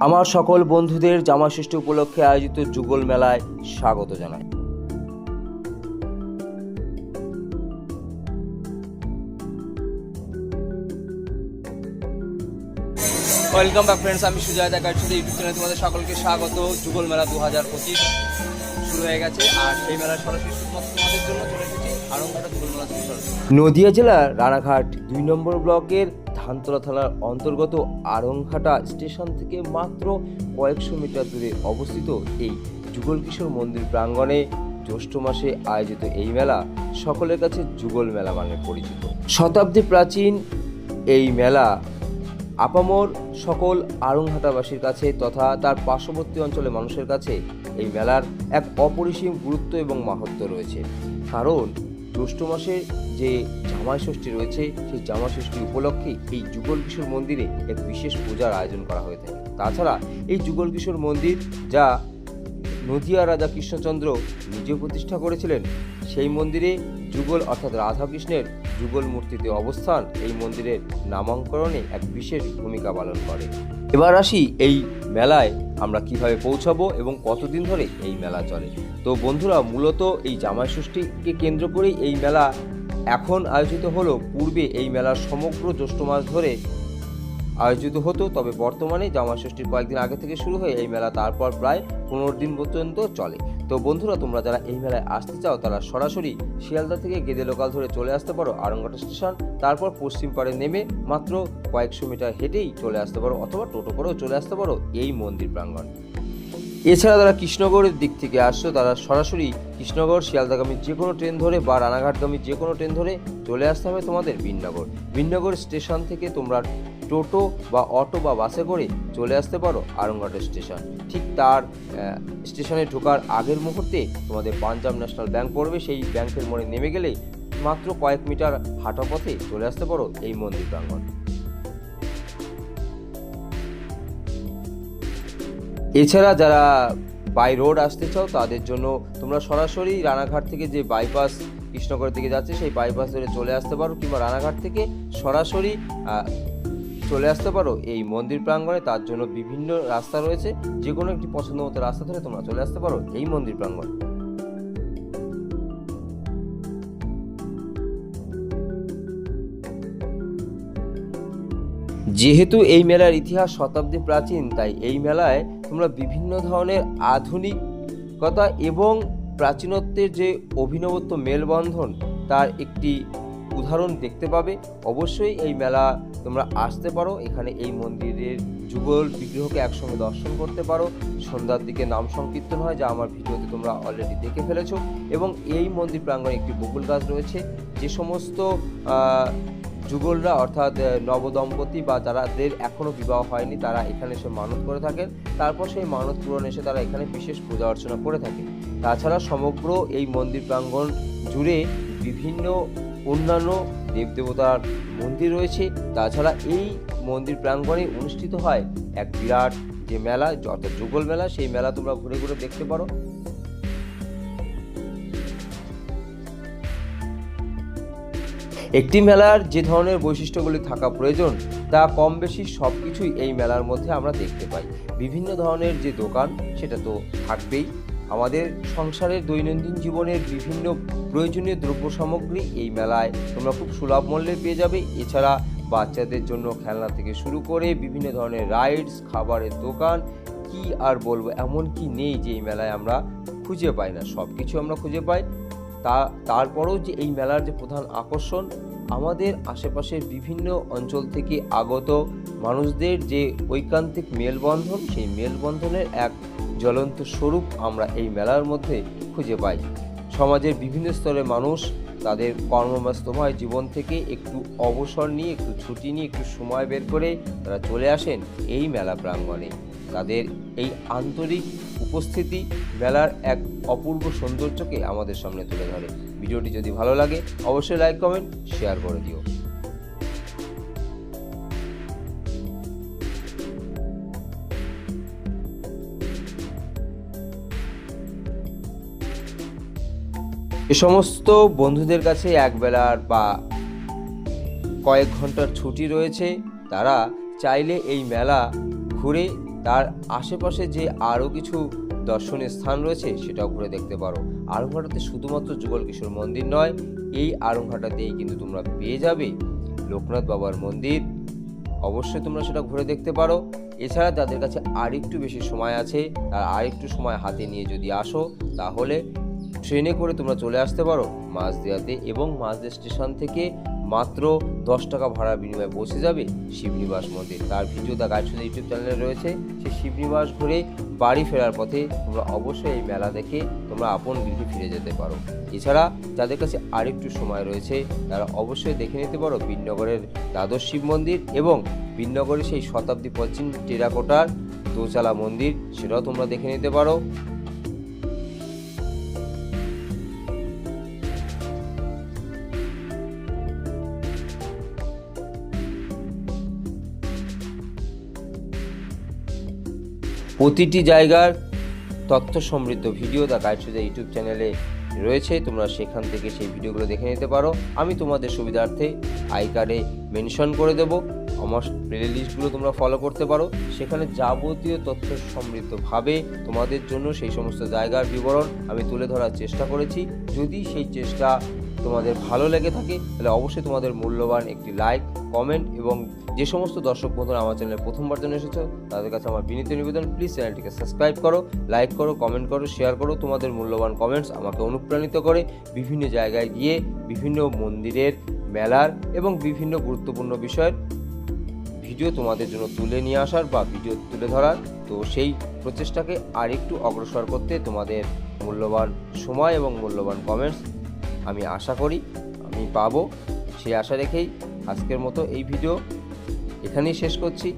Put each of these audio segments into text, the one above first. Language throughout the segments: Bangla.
আমার সকল বন্ধুদের জামা ষষ্ঠী উপলক্ষে আয়োজিত যুগল মেলায় স্বাগত জানাই। ওয়েলকাম ব্যাক ফ্রেন্ডস আমি সুজয় দেখা শুধু ইউটিউব চ্যানেলে তোমাদের সকলকে স্বাগত। যুগল মেলা দু হাজার পঁচিশ শুরু হয়ে গেছে আর সেই মেলার সরাসরি শুধুমাত্র তোমাদের জন্য চলে এসেছি যুগল মেলা নদিয়া জেলার রানাঘাট দুই নম্বর ব্লকের ধানতলা থানার অন্তর্গত আরংঘাটা স্টেশন থেকে মাত্র কয়েকশো মিটার দূরে অবস্থিত এই যুগল কিশোর মন্দির প্রাঙ্গণে জ্যৈষ্ঠ মাসে আয়োজিত এই মেলা সকলের কাছে যুগল মেলা মানে পরিচিত। শতাব্দী প্রাচীন এই মেলা আপামর সকল আরংঘাটাবাসীর কাছে তথা তার পার্শ্ববর্তী অঞ্চলের মানুষের কাছে এই মেলার এক অপরিসীম গুরুত্ব এবং মাহাত্ম্য রয়েছে। কারণ জ্যৈষ্ঠ মাসে যে জামাই ষষ্ঠী রয়েছে, সেই জামাই ষষ্ঠী উপলক্ষে এই যুগল কিশোর মন্দিরে এক বিশেষ পূজার আয়োজন করা হয়ে থাকে। তাছাড়া এই যুগল কিশোর মন্দির যা নদিয়া রাজা কৃষ্ণচন্দ্র নিজে প্রতিষ্ঠা করেছিলেন, সেই মন্দিরে যুগল অর্থাৎ রাধাকৃষ্ণের যুগল মূর্তিতে অবস্থান, এই মন্দিরের নামাঙ্করণে এক বিশেষ ভূমিকা পালন করে। এবার আসি এই মেলায় আমরা কীভাবে পৌঁছাবো এবং কতদিন ধরে এই মেলা চলে। তো বন্ধুরা, মূলত এই জামাই ষষ্ঠীকে কেন্দ্র করেই এই মেলা এখন আয়োজিত হলো। পূর্বে এই মেলার সমগ্র জ্যৈষ্ঠ মাস ধরে আয়োজিত হতো, তবে বর্তমানে জামা ষষ্ঠীর কয়েকদিন আগে থেকে শুরু হয়ে এই মেলা তারপর প্রায় পনেরো দিন পর্যন্ত চলে। তো বন্ধুরা, তোমরা যারা এই মেলায় আসতে চাও, তারা সরাসরি শিয়ালদা থেকে গেদে লোকাল ধরে চলে আসতে পারো আরঙ্গাটা স্টেশন। তারপর পশ্চিম পাড়ে নেমে মাত্র কয়েকশো মিটার হেঁটেই চলে আসতে পারো, অথবা টোটো করেও চলে আসতে পারো এই মন্দির প্রাঙ্গণ। এছাড়া যারা কৃষ্ণগড়ের দিক থেকে আসছো, তারা সরাসরি কৃষ্ণগড়, শিয়ালদাগামী যে কোনো ট্রেন ধরে বা রানাঘাটগামী যে কোনো ট্রেন ধরে চলে আসতে হবে তোমাদের বিননগর বিননগর স্টেশন থেকে তোমরা টোটো বা অটো বা বাসে করে চলে আসতে পারো আরংঘাট স্টেশন। ঠিক তার স্টেশনে ঢোকার আগের মুহূর্তে তোমাদের পাঞ্জাব ন্যাশনাল ব্যাংক পড়বে। সেই ব্যাংকের মোড়ে নেমে গেলেই মাত্র কয়েক মিটার হাঁটা পথে চলে আসতে পারো এই মন্দির প্রাঙ্গণ। এছাড়া যারা বাই রোড আসতে চাও, তাদের জন্য তোমরা সরাসরি রানাঘাট থেকে যে বাইপাস কৃষ্ণগড়ের দিকে যাচ্ছে, সেই বাইপাস ধরে চলে আসতে পারো কিংবা রানাঘাট থেকে সরাসরি চলে আসতে পারো, এই মন্দির প্রাঙ্গণে তার জন্য বিভিন্ন রাস্তা রয়েছে যে কোনো একটি পছন্দ মতো রাস্তা ধরে তোমরা চলে আসতে পারো এই মন্দির প্রাঙ্গণে। যেহেতু এই মেলার ইতিহাস শতাব্দী প্রাচীন, তাই এই মেলায় তোমরা বিভিন্ন ধরনের আধুনিকতা এবং প্রাচীনত্বের যে অভিনবত্ব মেলবন্ধন, তার একটি উদাহরণ দেখতে পাবে। অবশ্যই এই মেলা তোমরা আসতে পারো। এখানে এই মন্দিরের যুগল বিগ্রহকে একসঙ্গে দর্শন করতে পারো। সন্ধ্যার দিকে নাম সংকীর্তন হয়, যা আমার ভিডিওতে তোমরা অলরেডি দেখে ফেলেছো। এবং এই মন্দির প্রাঙ্গণে একটি বকুল গাছ রয়েছে। যে সমস্ত যুগলরা অর্থাৎ নবদম্পতি বা যারাদের এখনও বিবাহ হয়নি, তারা এখানে এসে মানত করে থাকেন। তারপর সেই মানত পূরণ এসে তারা এখানে বিশেষ পূজা অর্চনা করে থাকে তাছাড়া সমগ্র এই মন্দির প্রাঙ্গণ জুড়ে বিভিন্ন অন্যান্য দেবদেবতার মন্দির রয়েছে। তাছাড়া এই মন্দির প্রাঙ্গণে অনুষ্ঠিত হয় এক বিরাট যে মেলা অর্থাৎ যুগল মেলা, সেই মেলা তোমরা ঘুরে ঘুরে দেখতে পারো। একটি মেলার যে ধরনের বৈশিষ্ট্যগুলি থাকা প্রয়োজন, তা কম বেশি সব কিছুই এই মেলার মধ্যে আমরা দেখতে পাই। বিভিন্ন ধরনের যে দোকান, সেটা তো থাকবেই। আমাদের সংসারের দৈনন্দিন জীবনের বিভিন্ন প্রয়োজনীয় দ্রব্য সামগ্রী এই মেলায় তোমরা খুব সুলভ মূল্যে পেয়ে যাবে। এছাড়া বাচ্চাদের জন্য খেলনা থেকে শুরু করে বিভিন্ন ধরনের রাইডস খাবারের দোকান, কি আর বলব এমন কি নেই যে এই মেলায় আমরা খুঁজে পাই না। সব কিছু আমরা খুঁজে পাই। তা, তারপরেও যে এই মেলার যে প্রধান আকর্ষণ, আমাদের আশেপাশের বিভিন্ন অঞ্চল থেকে আগত মানুষদের যে ঐকান্তিক মেলবন্ধন, সেই মেলবন্ধনের এক জ্বলন্ত স্বরূপ আমরা এই মেলার মধ্যে খুঁজে পাই। সমাজের বিভিন্ন স্তরের মানুষ তাদের কর্মব্যস্তময় জীবন থেকে একটু অবসর নিয়ে, একটু ছুটি নিয়ে, একটু সময় বের করে তারা চলে আসেন এই মেলা প্রাঙ্গণে। তাদের এই আন্তরিক উপস্থিতি মেলার এক অপূর্ব সৌন্দর্যকে আমাদের সামনে তুলে ধরে। ভিডিওটি যদি ভালো লাগে, অবশ্যই লাইক কমেন্ট শেয়ার করে দিও। এ সমস্ত বন্ধুদের কাছে একবেলার বা কয়েক ঘণ্টার ছুটি রয়েছে। তারা চাইলে এই মেলা ঘুরে তার আশেপাশে যে আরও কিছু দর্শনীয় স্থান রয়েছে সেটাও ঘুরে দেখতে পারো। আরংঘাটাতে শুধুমাত্র যুগল কিশোর মন্দির নয়, এই আরংঘাটাতেই কিন্তু তোমরা পেয়ে যাবে লোকনাথ বাবার মন্দির। অবশ্যই তোমরা সেটা ঘুরে দেখতে পারো। এছাড়া যাদের কাছে আরেকটু বেশি সময় আছে আর আরেকটু সময় হাতে নিয়ে যদি আসো, তাহলে ট্রেনে করে তোমরা চলে আসতে পারো মাঝদিয়াতে এবং মাঝদিয়া স্টেশন থেকে মাত্র দশ টাকা ভাড়া বিনিময়ে পৌঁছে যাবে শিবনিবাস মন্দির। তার ভিডিও দা গাইড ইউটিউব চ্যানেলে রয়েছে। সেই শিবনিবাস ঘুরে বাড়ি ফেরার পথে তোমরা অবশ্যই এই মেলা দেখে তোমরা আপন গৃহে ফিরে যেতে পারো। এছাড়া যাদের কাছে আরেকটু সময় রয়েছে, তারা অবশ্যই দেখে নিতে পারো বিনগরের দ্বাদশ শিব মন্দির এবং বিনগরের সেই শতাব্দী পশ্চিম টেরাকোটার দোচালা মন্দির। সেটাও তোমরা দেখে নিতে পারো। প্রতিটি জায়গার তথ্য সমৃদ্ধ video the guide Suja YouTube চ্যানেলে রয়েছে। তোমরা সেখান থেকে সেই ভিডিওগুলো দেখে নিতে পারো। আমি তোমাদের সুবিধার্থে আই কার্ডে মেনশন করে দেবো। আমার প্লে লিস্টগুলো তোমরা ফলো করতে পারো। সেখানে যাবতীয় তথ্য সমৃদ্ধভাবে তোমাদের জন্য সেই সমস্ত জায়গার বিবরণ আমি তুলে ধরার চেষ্টা করেছি। যদি সেই চেষ্টা তোমাদের ভালো লেগে থাকে, তাহলে অবশ্যই তোমাদের মূল্যবান একটি লাইক কমেন্ট এবং যে সমস্ত দর্শক বন্ধুরা আমার চ্যানেলে প্রথমবার জন্য এসেছ, তাদের কাছে আমার বিনীত নিবেদন প্লিজ চ্যানেলটিকে সাবস্ক্রাইব করো লাইক করো কমেন্ট করো শেয়ার করো, তোমাদের মূল্যবান কমেন্টস আমাকে অনুপ্রাণিত করে বিভিন্ন জায়গায় গিয়ে বিভিন্ন মন্দিরের মেলার এবং বিভিন্ন গুরুত্বপূর্ণ বিষয়ের ভিডিও তোমাদের জন্য তুলে নিয়ে আসার বা ভিডিও তুলে ধরার। তো সেই প্রচেষ্টাকে আরেকটু অগ্রসর করতে তোমাদের মূল্যবান সময় এবং মূল্যবান কমেন্টস আমি আশা করি, আমি পাবো। সেই আশা রেখেই আজকের মতো এই ভিডিও এখানেই শেষ করছি।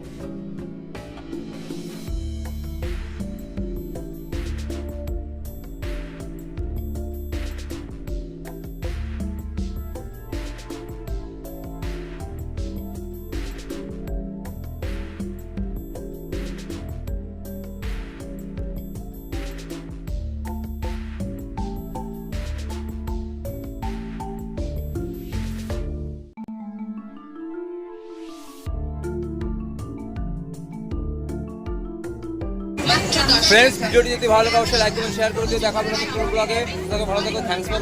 ফ্রেন্ডস ভিডিওটি যদি ভালো লাগে, অবশ্যই লাইক করুন শেয়ার করে দিয়ে দেখা হবে নতুন ব্লগে ভালো থাকুন থ্যাংকস ফর